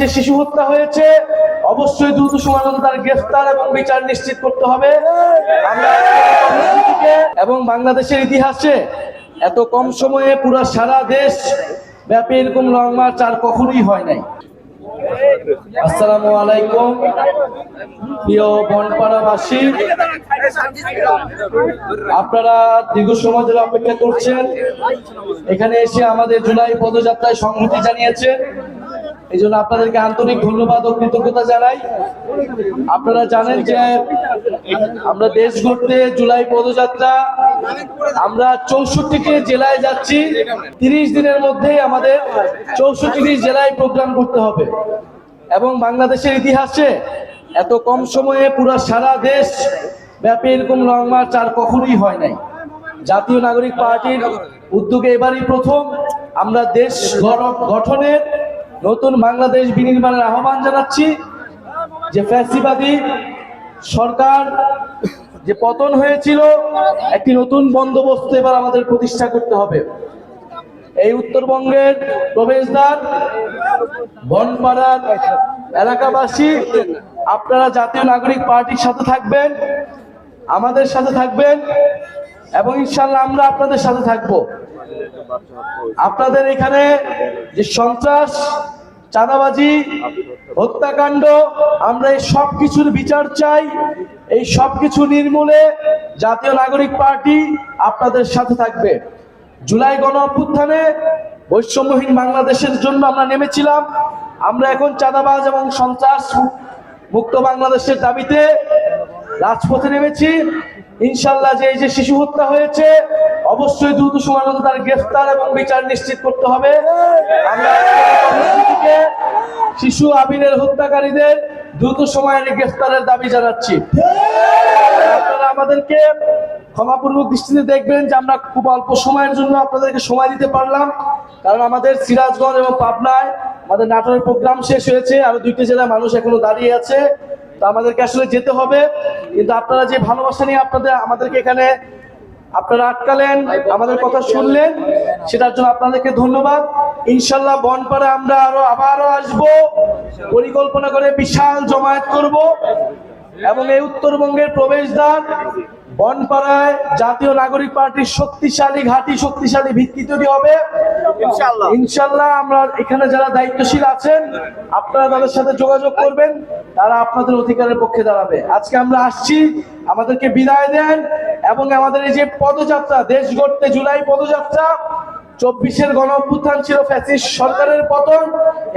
যে শিশু হত্যা হয়েছে, অবশ্যই দ্রুত সময়ের তার গ্রেফতার এবং বিচার নিশ্চিত করতে হবে। এবং বাংলাদেশের ইতিহাসে এত কম সময়ে পুরো সারা দেশ ব্যাপী এরকম লং মার্চ আর কখনোই হয় নাই। আসসালামু আলাইকুম, প্রিয় বনপাড়াবাসী। আপনারা দীর্ঘ সময় ধরে অপেক্ষা করছেন। এখানে এসে আমাদের জুলাই পদযাত্রায় সংহতি জানিয়েছে। এই জন্য আপনাদেরকে আন্তরিক ধন্যবাদ ও কৃতজ্ঞতা জানাই। আপনারা জানেন যে আমরা দেশ ঘুরতে জুলাই পদযাত্রা, আমরা চৌষট্টিটি জেলায় যাচ্ছি। তিরিশ দিনের মধ্যেই আমাদের চৌষট্টিটি জেলায় প্রোগ্রাম করতে হবে। এবং বাংলাদেশের ইতিহাসে এত কম সময়ে পুরো সারা দেশ ব্যাপী এরকম লং মার্চ আর কখনোই হয় নাই। জাতীয় নাগরিক পার্টির উদ্যোগে এবারই প্রথম আমরা দেশ গঠনের নতুন বাংলাদেশ বিনির্মাণের আহ্বান জানাচ্ছি যে ফ্যাসিবাদী সরকার যে পতন হয়েছিল, একটি নতুন বন্দোবস্ত এবার আমাদের প্রতিষ্ঠা করতে হবে। এই উত্তরবঙ্গের প্রবেশদ্বার, বনপাড়ার এলাকাবাসী, আপনারা জাতীয় নাগরিক পার্টির সাথে থাকবেন, আমাদের সাথে থাকবেন। এবং ইনশাল্লাহ আমরা আপনাদের সাথে থাকব। আপনাদের এখানে যে সন্ত্রাস, চাঁদাবাজি, হত্যাকাণ্ড, আমরা এই সব কিছুর বিচার চাই। এই সব কিছু নির্মূলে জাতীয় নাগরিক পার্টি আপনাদের সাথে থাকবে। জুলাই গণ অভ্যুত্থানে বৈষম্যহীন বাংলাদেশের জন্য আমরা নেমেছিলাম। আমরা এখন চাঁদাবাজ এবং সন্ত্রাস মুক্ত বাংলাদেশের দাবিতে রাজপথে নেমেছি। ইনশাল্লাহ যে এই যে শিশু হত্যা হয়েছে, অবশ্যই দ্রুত সময়ের মধ্যে তার গ্রেফতার এবং বিচার নিশ্চিত করতে হবে। শিশু আবিনের হত্যাকারীদের দ্রুত সময়ের গ্রেফতারের দাবি জানাচ্ছি। আপনারা আমাদেরকে ক্ষমাপূর্বক দৃষ্টিতে দেখবেন যে আমরা খুব অল্প সময়ের জন্য আপনাদেরকে সময় দিতে পারলাম, কারণ আমাদের সিরাজগঞ্জ এবং পাবনায় আমাদের নাটোরের প্রোগ্রাম শেষ হয়েছে, আরও দুইটি জেলায় মানুষ এখনও দাঁড়িয়ে আছে। আমাদেরকে আসলে যেতে হবে। কিন্তু আপনারা যে ভালোবাসা নিয়ে আপনাদের, আমাদেরকে এখানে আপনারা আটকালেন, আমাদের কথা শুনলেন, সেটার জন্য আপনাদেরকে ধন্যবাদ। ইনশাল্লাহ বনপাড়ে আমরা আরও আবারও আসব, পরিকল্পনা করে বিশাল জমায়েত করব এবং এই উত্তরবঙ্গের প্রবেশদ্বার বনপাড়ায় জাতীয় নাগরিক পার্টির শক্তিশালী ঘাঁটি শক্তিশালী ভিত্তি তৈরি হবে। ইনশাল্লাহ আমরা এখানে যারা দায়িত্বশীল আছেন আপনারা তাদের সাথে যোগাযোগ করবেন তারা আপনাদের অধিকারের পক্ষে দাঁড়াবে। আজকে আমরা আসছি আমাদেরকে বিদায় দেন এবং আমাদের এই যে পদযাত্রা দেশ গড়তে জুলাই পদযাত্রা চব্বিশের গণ অভ্যুত্থান ছিল ফ্যাসিস্ট সরকারের পতন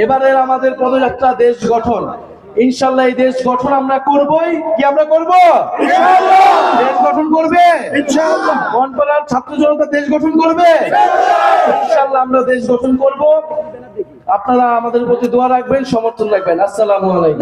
এবারের আমাদের পদযাত্রা দেশ গঠন। ইনশাল্লাহ এই দেশ গঠন আমরা করবই। কি আমরা করব? দেশ গঠন করবে? বনপাড়ার ছাত্র জনতা দেশ গঠন করবে? ইনশাল্লাহ। আমরা দেশ গঠন করব। আপনারা আমাদের প্রতি দোয়া রাখবেন সমর্থন রাখবেন। আসসালামু আলাইকুম।